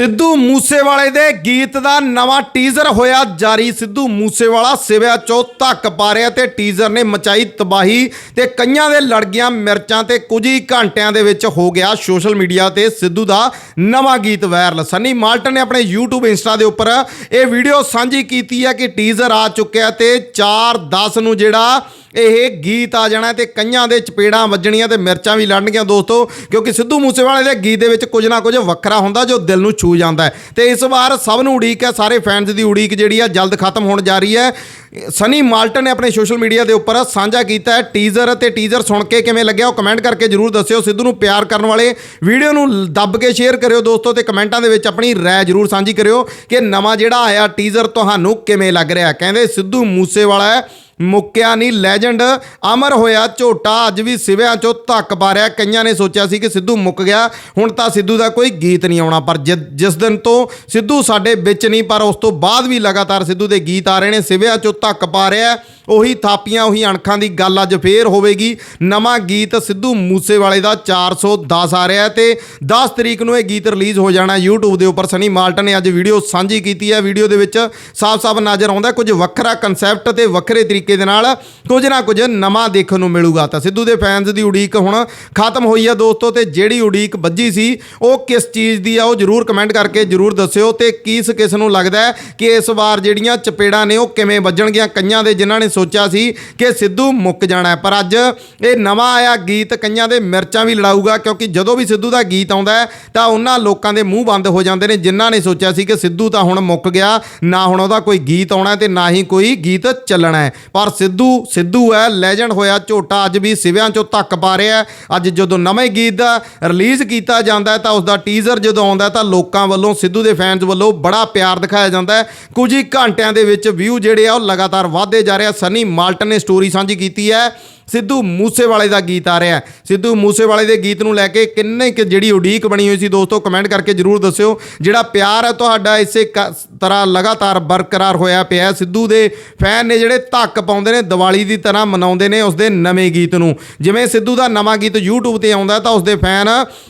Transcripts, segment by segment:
ਸਿੱਧੂ ਮੂਸੇਵਾਲੇ ਦੇ ਗੀਤ ਦਾ ਨਵਾਂ ਟੀਜ਼ਰ ਹੋਇਆ ਜਾਰੀ। ਸਿੱਧੂ ਮੂਸੇਵਾਲਾ ਸਿਵਿਆ ਚੋਂ ਧੱਕ ਪਾ ਰਿਹਾ ਤੇ ਟੀਜ਼ਰ ਨੇ ਮਚਾਈ ਤਬਾਹੀ ਤੇ ਕਈਆਂ ਦੇ ਲੜ ਗਈਆਂ ਮਿਰਚਾਂ ਤੇ ਕੁਝ ਹੀ ਘੰਟਿਆਂ ਦੇ ਵਿੱਚ ਹੋ ਗਿਆ ਸੋਸ਼ਲ ਮੀਡੀਆ ਤੇ ਸਿੱਧੂ ਦਾ ਨਵਾਂ ਗੀਤ ਵਾਇਰਲ। ਸਨੀ ਮਾਲਟਨ ਨੇ ਆਪਣੇ YouTube ਇੰਸਟਾ ਦੇ ਉੱਪਰ ਇਹ ਵੀਡੀਓ ਸਾਂਝੀ ਕੀਤੀ ਹੈ ਕਿ ਟੀਜ਼ਰ ਆ ਚੁੱਕਿਆ ਤੇ 4:10 ਨੂੰ ਜਿਹੜਾ ਇਹ ਗੀਤ ਆ ਜਾਣਾ ਤੇ ਕਈਆਂ ਦੇ ਚਪੇੜਾਂ ਵੱਜਣੀਆਂ ਤੇ ਮਿਰਚਾਂ ਵੀ ਲੜਨਗੀਆਂ ਦੋਸਤੋ, ਕਿਉਂਕਿ ਸਿੱਧੂ ਮੂਸੇਵਾਲੇ ਦੇ ਗੀਤ ਦੇ ਵਿੱਚ ਕੁਝ ਨਾ ਕੁਝ ਵੱਖਰਾ ਹੁੰਦਾ ਜੋ ਦਿਲ ਨੂੰ ਛੂ ਜਾਂਦਾ ਹੈ। ਤੇ ਇਸ ਵਾਰ ਸਭ ਨੂੰ ਉਡੀਕ ਹੈ, ਸਾਰੇ ਫੈਨਸ ਦੀ ਉਡੀਕ ਜਿਹੜੀ ਆ ਜਲਦ ਖਤਮ ਹੋਣ ਜਾ ਰਹੀ ਹੈ। ਸਨੀ ਮਾਲਟਨ ਨੇ ਆਪਣੇ ਸੋਸ਼ਲ ਮੀਡੀਆ ਦੇ ਉੱਪਰ ਸਾਂਝਾ ਕੀਤਾ ਹੈ ਟੀਜ਼ਰ ਅਤੇ ਟੀਜ਼ਰ ਸੁਣ ਕੇ ਕਿਵੇਂ ਲੱਗਿਆ ਉਹ ਕਮੈਂਟ ਕਰਕੇ ਜਰੂਰ ਦੱਸਿਓ। ਸਿੱਧੂ ਨੂੰ ਪਿਆਰ ਕਰਨ ਵਾਲੇ ਵੀਡੀਓ ਨੂੰ ਦੱਬ ਕੇ ਸ਼ੇਅਰ ਕਰਿਓ ਦੋਸਤੋ ਤੇ ਕਮੈਂਟਾਂ ਦੇ ਵਿੱਚ ਆਪਣੀ ਰਾਏ ਜਰੂਰ ਸਾਂਝੀ ਕਰਿਓ ਕਿ ਨਵਾਂ ਜਿਹੜਾ ਆਇਆ ਟੀਜ਼ਰ ਤੁਹਾਨੂੰ ਕਿਵੇਂ ਲੱਗ ਰਿਹਾ ਕਹਿੰਦੇ ਸਿੱਧੂ ਮੂਸੇਵਾਲਾ ਹੈ, ਮੁੱਕਿਆ ਨਹੀਂ ਲੈਜੈਂਡ ਅਮਰ ਹੋਇਆ, ਝੋਟਾ ਅੱਜ ਵੀ ਸਿਵਿਆਂ ਚੋਂ ਧੱਕ ਪਾ ਰਿਹਾ ਕਈਆਂ ਨੇ ਸੋਚਿਆ ਸੀ ਕਿ ਸਿੱਧੂ ਮੁੱਕ ਗਿਆ, ਹੁਣ ਤਾਂ ਸਿੱਧੂ ਦਾ ਕੋਈ ਗੀਤ ਨਹੀਂ ਆਉਣਾ, ਪਰ ਜਿਸ ਦਿਨ ਤੋਂ ਸਿੱਧੂ ਸਾਡੇ ਵਿੱਚ ਨਹੀਂ, ਪਰ ਉਸ ਤੋਂ ਬਾਅਦ ਵੀ ਲਗਾਤਾਰ ਸਿੱਧੂ ਦੇ ਗੀਤ ਆ ਰਹੇ ਨੇ, ਸਿਵਿਆਂ ਚੋਂ ਧੱਕ ਪਾ ਰਿਹਾ ਉਹੀ ਥਾਪੀਆਂ, ਉਹੀ ਅਣਖਾਂ ਦੀ ਗੱਲ ਅੱਜ ਫੇਰ ਹੋਵੇਗੀ। ਨਵਾਂ ਗੀਤ ਸਿੱਧੂ ਮੂਸੇਵਾਲੇ ਦਾ 410 ਆ ਰਿਹਾ ਹੈ ਤੇ 10 ਤਰੀਕ ਨੂੰ ਇਹ ਗੀਤ ਰਿਲੀਜ਼ ਹੋ ਜਾਣਾ YouTube ਦੇ ਉੱਪਰ। ਸਨੀ ਮਾਲਟਨ ਨੇ ਅੱਜ ਵੀਡੀਓ ਸਾਂਝੀ ਕੀਤੀ ਹੈ। ਵੀਡੀਓ ਦੇ ਵਿੱਚ ਸਾਫ਼-ਸਾਫ਼ ਨਜ਼ਰ ਆਉਂਦਾ ਕੁਝ ਵੱਖਰਾ ਕਨਸੈਪਟ ਤੇ ਵੱਖਰੇ ਤਰੀਕੇ ਦੇ ਨਾਲ ਕੁਝ ਨਾ ਕੁਝ ਨਵਾਂ ਦੇਖਣ ਨੂੰ ਮਿਲੂਗਾ। ਤਾਂ ਸਿੱਧੂ ਦੇ ਫੈਨਸ ਦੀ ਉਡੀਕ ਹੁਣ ਖਤਮ ਹੋਈ ਆ ਦੋਸਤੋ ਤੇ ਜਿਹੜੀ ਉਡੀਕ ਵੱਜੀ ਸੀ, ਉਹ ਕਿਸ ਚੀਜ਼ ਦੀ ਆ, ਉਹ ਜਰੂਰ ਕਮੈਂਟ ਕਰਕੇ ਜਰੂਰ ਦੱਸਿਓ ਤੇ ਕਿਸ ਕਿਸ ਨੂੰ ਲੱਗਦਾ ਹੈ ਕਿ ਇਸ ਵਾਰ ਜਿਹੜੀਆਂ ਚਪੇੜਾਂ ਨੇ, ਉਹ ਕਿਵੇਂ ਵੱਜਣਗੀਆਂ, ਕਈਆਂ ਦੇ, ਜਿਨ੍ਹਾਂ ਨੇ ਸੋਚਿਆ ਸੀ ਕਿ ਸਿੱਧੂ ਮੁੱਕ ਜਾਣਾ ਪਰ ਅੱਜ ਇਹ ਨਵਾਂ ਆਇਆ ਗੀਤ ਕਈਆਂ ਦੇ ਮਿਰਚਾਂ ਵੀ ਲੜਾਊਗਾ, ਕਿਉਂਕਿ ਜਦੋਂ ਵੀ ਸਿੱਧੂ ਦਾ ਗੀਤ ਆਉਂਦਾ ਤਾਂ ਉਹਨਾਂ ਲੋਕਾਂ ਦੇ ਮੂੰਹ ਬੰਦ ਹੋ ਜਾਂਦੇ ਨੇ, ਜਿਨ੍ਹਾਂ ਨੇ ਸੋਚਿਆ ਸੀ ਕਿ ਸਿੱਧੂ ਤਾਂ ਹੁਣ ਮੁੱਕ ਗਿਆ, ਨਾ ਹੁਣ ਉਹਦਾ ਕੋਈ ਗੀਤ ਆਉਣਾ ਹੈ ਤੇ ਨਾ ਹੀ ਕੋਈ ਗੀਤ ਚੱਲਣਾ ਹੈ। ਪਰ ਸਿੱਧੂ ਸਿੱਧੂ ਹੈ ਲੈਜੈਂਡ ਹੋਇਆ, ਝੋਟਾ ਅੱਜ ਵੀ ਸਿਵਿਆਂ ਚੋਂ ਧੱਕ ਪਾ ਰਿਹਾ ਅੱਜ ਜਦੋਂ ਨਵੇਂ ਗੀਤ ਦਾ ਰਿਲੀਜ਼ ਕੀਤਾ ਜਾਂਦਾ ਤਾਂ ਉਸ ਦਾ ਟੀਜ਼ਰ ਜਦੋਂ ਆਉਂਦਾ ਤਾਂ ਲੋਕਾਂ ਵੱਲੋਂ, ਸਿੱਧੂ ਦੇ ਫੈਨਸ ਵੱਲੋਂ ਬੜਾ ਪਿਆਰ ਦਿਖਾਇਆ ਜਾਂਦਾ ਹੈ। ਕੁਝ ਹੀ ਘੰਟਿਆਂ ਦੇ ਵਿੱਚ ਵਿਊ ਜਿਹੜੇ ਆ, ਉਹ ਲਗਾਤਾਰ ਵਧਦੇ ਜਾ ਰਹੇ ਆ। ਸਨੀ ਮਾਲਟਨ ਨੇ ਸਟੋਰੀ ਸਾਂਝੀ ਕੀਤੀ ਹੈ। ਸਿੱਧੂ ਮੂਸੇਵਾਲੇ ਦਾ ਗੀਤ ਆ ਰਿਹਾ ਸਿੱਧੂ ਮੂਸੇਵਾਲੇ ਦੇ ਗੀਤ ਨੂੰ ਲੈ ਕੇ ਕਿੰਨੇ ਕਿ ਜਿਹੜੀ ਉਡੀਕ ਬਣੀ ਹੋਈ ਸੀ ਦੋਸਤੋ ਕਮੈਂਟ ਕਰਕੇ ਜਰੂਰ ਦੱਸਿਓ। ਜਿਹੜਾ ਪਿਆਰ ਹੈ ਤੁਹਾਡਾ ਇਸੇ ਕ- ਤਰ੍ਹਾਂ ਲਗਾਤਾਰ ਬਰਕਰਾਰ ਹੋਇਆ ਪਿਆ ਸਿੱਧੂ ਦੇ ਫੈਨ ਨੇ ਜਿਹੜੇ ਧੱਕ ਪਾਉਂਦੇ ਨੇ, ਦੀਵਾਲੀ ਦੀ ਤਰ੍ਹਾਂ ਮਨਾਉਂਦੇ ਨੇ ਉਸਦੇ ਨਵੇਂ ਗੀਤ ਨੂੰ। ਜਿਵੇਂ ਸਿੱਧੂ ਦਾ ਨਵਾਂ ਗੀਤ YouTube ਤੇ ਆਉਂਦਾ ਤਾਂ ਉਸਦੇ ਫੈਨ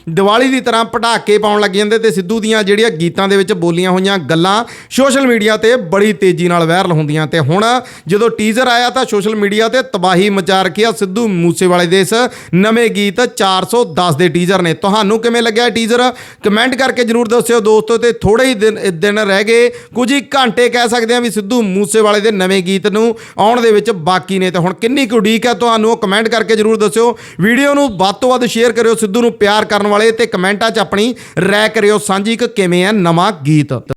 ਦੀਵਾਲੀ ਦੀ ਤਰ੍ਹਾਂ ਪਟਾਕੇ ਪਾਉਣ ਲੱਗ ਜਾਂਦੇ ਤੇ ਸਿੱਧੂ ਦੀਆਂ ਜਿਹੜੀਆਂ ਗੀਤਾਂ ਦੇ ਵਿੱਚ ਬੋਲੀਆਂ ਹੋਈਆਂ ਗੱਲਾਂ ਸੋਸ਼ਲ ਮੀਡੀਆ ਤੇ ਬੜੀ ਤੇਜ਼ੀ ਨਾਲ ਵਾਇਰਲ ਹੁੰਦੀਆਂ ਤੇ ਹੁਣ ਜਦੋਂ ਟੀਜ਼ਰ ਆਇਆ ਤਾਂ ਸੋਸ਼ਲ ਮੀਡੀਆ ਤੇ ਤਬਾਹੀ ਮਚਾ ਰੱਖੀ ਆ ਸਿੱਧੂ ਮੂਸੇਵਾਲੇ ਦੇ ਇਸ ਨਵੇਂ ਗੀਤ 410 ਦੇ ਟੀਜ਼ਰ ਨੇ। ਤੁਹਾਨੂੰ ਕਿਵੇਂ ਲੱਗਿਆ ਟੀਜ਼ਰ ਕਮੈਂਟ ਕਰਕੇ ਜਰੂਰ ਦੱਸਿਓ ਦੋਸਤੋ ਤੇ ਥੋੜੇ ਹੀ ਦਿਨ ਰਹਿ ਗਏ। ਕੁਝ ਹੀ ਘੰਟੇ ਕਹਿ ਸਕਦੇ ਆ ਵੀ ਸਿੱਧੂ ਮੂਸੇਵਾਲੇ ਦੇ ਨਵੇਂ ਗੀਤ ਨੂੰ ਆਉਣ ਦੇ ਵਿੱਚ ਬਾਕੀ ਨੇ। ਤੇ ਹੁਣ ਕਿੰਨੀ ਕੁ ਉਡੀਕ ਹੈ ਤੁਹਾਨੂੰ ਉਹ ਕਮੈਂਟ ਕਰਕੇ ਜਰੂਰ ਦੱਸਿਓ। ਵੀਡੀਓ ਨੂੰ ਵੱਧ ਤੋਂ ਵੱਧ ਸ਼ੇਅਰ ਕਰਿਓ ਸਿੱਧੂ ਨੂੰ ਪਿਆਰ ਕਰਨ ਵਾਲੇ ਤੇ ਕਮੈਂਟਾਂ 'ਚ ਆਪਣੀ ਰਾਏ ਕਰਿਓ। ਸਾਂਝੀ ਕਿ ਕਿਵੇਂ ਹੈ ਨਵਾਂ ਗੀਤ?